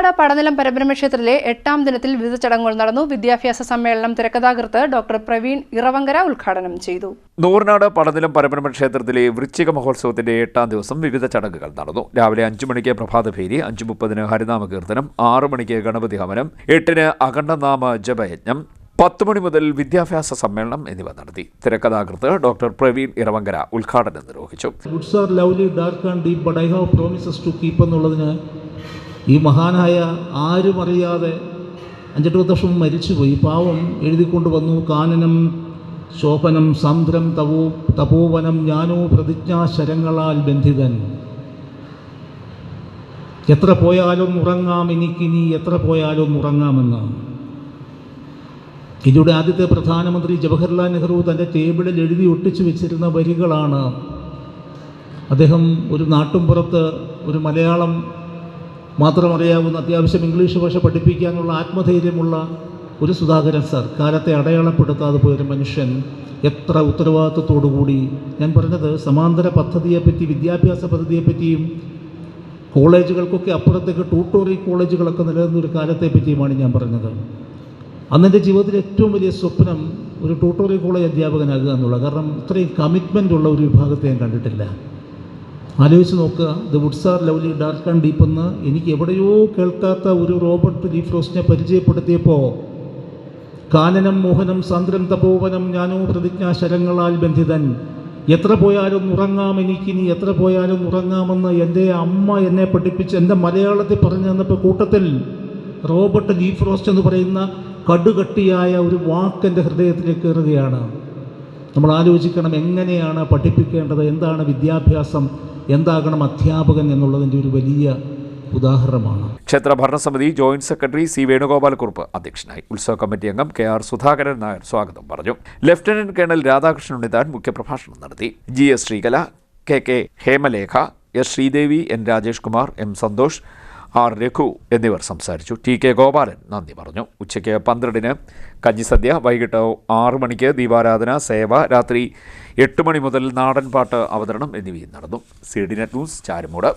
നൂറിനാട് പടനിലം പരബ്രഹ്മ ക്ഷേത്രത്തിലെ എട്ടാം ദിനത്തിൽ വിവിധ ചടങ്ങുകൾ നടന്നു. വിദ്യാഭ്യാസ സമ്മേളനം തിരക്കഥാകൃത്ത് ഡോക്ടർ പ്രവീൺ ഇറവങ്കര ഉദ്ഘാടനം ചെയ്തു. നൂറിനാട് പടനിലം പരബ്രഹ്മ ക്ഷേത്രത്തിലെ വൃശ്ചിക മഹോത്സവത്തിന്റെ എട്ടാം ദിവസം വിവിധ ചടങ്ങുകൾ നടന്നു. രാവിലെ അഞ്ചു മണിക്ക് പ്രഭാതഭേരി അഞ്ചു മുപ്പതിന് ഹരിനാമ കീർത്തനം ആറു മണിക്ക് ഗണപതി ഹവനം എട്ടിന് അഖണ്ഡനാമ ജപയജ്ഞം പത്ത് മണി മുതൽ വിദ്യാഭ്യാസ സമ്മേളനം എന്നിവ നടത്തി. തിരക്കഥാകൃത്ത് ഡോക്ടർ പ്രവീൺ ഇറവങ്കര ഉദ്ഘാടനം നിർവഹിച്ചു. Woods are lovely dark and deep but I have promises to keep എന്നുള്ളതിന് ഈ മഹാനായ ആരും അറിയാതെ അഞ്ചെട്ട് പത്ത് വർഷം മരിച്ചുപോയി. പാവം എഴുതിക്കൊണ്ട് വന്നു. കാനനം ശോഭനം സാന്ദ്രം തവോ തപോവനം ഞാനോ പ്രതിജ്ഞാശരങ്ങളാൽ ബന്ധിതൻ. എത്ര പോയാലും ഉറങ്ങാം എനിക്കിനി എത്ര പോയാലും ഉറങ്ങാമെന്ന്. ഇതിലൂടെ ആദ്യത്തെ പ്രധാനമന്ത്രി ജവഹർലാൽ നെഹ്റു തന്റെ ടേബിളിൽ എഴുതി ഒട്ടിച്ചു വെച്ചിരുന്ന വരികളാണ്. അദ്ദേഹം ഒരു നാട്ടുംപുറത്ത് ഒരു മലയാളം മാത്രം അറിയാവുന്ന അത്യാവശ്യം ഇംഗ്ലീഷ് ഭാഷ പഠിപ്പിക്കാനുള്ള ആത്മധൈര്യമുള്ള ഒരു സുധാകരൻ സാർ. കാലത്തെ അടയാളപ്പെടുത്താതെ പോയൊരു മനുഷ്യൻ എത്ര ഉത്തരവാദിത്വത്തോടു കൂടി ഞാൻ പറഞ്ഞത് സമാന്തര പദ്ധതിയെപ്പറ്റി വിദ്യാഭ്യാസ പദ്ധതിയെപ്പറ്റിയും കോളേജുകൾക്കൊക്കെ അപ്പുറത്തേക്ക് ട്യൂട്ടോറിയൽ കോളേജുകളൊക്കെ നിലനിന്ന ഒരു കാലത്തെ പറ്റിയുമാണ് ഞാൻ പറഞ്ഞത്. അന്ന് എന്റെ ജീവിതത്തിലെ ഏറ്റവും വലിയ സ്വപ്നം ഒരു ട്യൂട്ടോറിയൽ കോളേജ് അധ്യാപകനാകുക എന്നുള്ളത് കാരണം ഇത്രയും കമ്മിറ്റ്മെന്റ് ഉള്ള ഒരു വിഭാഗത്തെ ഞാൻ കണ്ടിട്ടില്ല. ആലോചിച്ച് നോക്കുക. The woods are lovely dark and deep എന്ന് എനിക്ക് എവിടെയോ കേൾക്കാത്ത ഒരു റോബർട്ട് ലീഫ്രോസിനെ പരിചയപ്പെടുത്തിയപ്പോൾ കാനനം മോഹനം സാന്ദ്രം തപോവനം ഞാനോ പ്രതിജ്ഞാ ശരങ്ങളാൽ ബന്ധിതൻ. എത്ര പോയാലും ഉറങ്ങാം എനിക്കിനി എത്ര പോയാലും ഉറങ്ങാമെന്ന് എന്റെ അമ്മ എന്നെ പഠിപ്പിച്ച് എന്റെ മലയാളത്തിൽ പറഞ്ഞു തന്നപ്പോൾ കൂട്ടത്തിൽ റോബർട്ട് ലീഫ്രോസ്റ്റ് എന്ന് പറയുന്ന കടുകട്ടിയായ ഒരു വാക്ക് എന്റെ ഹൃദയത്തിലേക്ക് കയറുകയാണ്. നമ്മൾ ആലോചിക്കണം എങ്ങനെയാണ് പഠിപ്പിക്കേണ്ടത് എന്താണ് വിദ്യാഭ്യാസം എന്താകണം അധ്യാപകൻ എന്നുള്ളതിന്റെ ഒരു വലിയ ഉദാഹരണമാണ്. ക്ഷേത്ര ഭരണസമിതി ജോയിന്റ് സെക്രട്ടറി സി വേണുഗോപാലക്കുറുപ്പ് അധ്യക്ഷനായി. ഉത്സവ കമ്മിറ്റി അംഗം കെ ആർ സുധാകരൻ നായർ സ്വാഗതം പറഞ്ഞു. ലഫ്റ്റനന്റ് കേണൽ രാധാകൃഷ്ണൻ ഉണ്ണിതാൻ മുഖ്യപ്രഭാഷണം നടത്തി. G S Sreekala K K Hemalekha S Sreedevi N Rajesh Kumar M Santhosh R Raghu എന്നിവർ സംസാരിച്ചു. ടി കെ ഗോപാലൻ നന്ദി പറഞ്ഞു. ഉച്ചയ്ക്ക് പന്ത്രണ്ടിന് കഞ്ഞിസദ്യ വൈകിട്ട് ആറു മണിക്ക് ദീപാരാധന സേവ രാത്രി എട്ട് മണി മുതൽ നാടൻപാട്ട് അവതരണം എന്നിവയും നടന്നു. C D net news Charummood.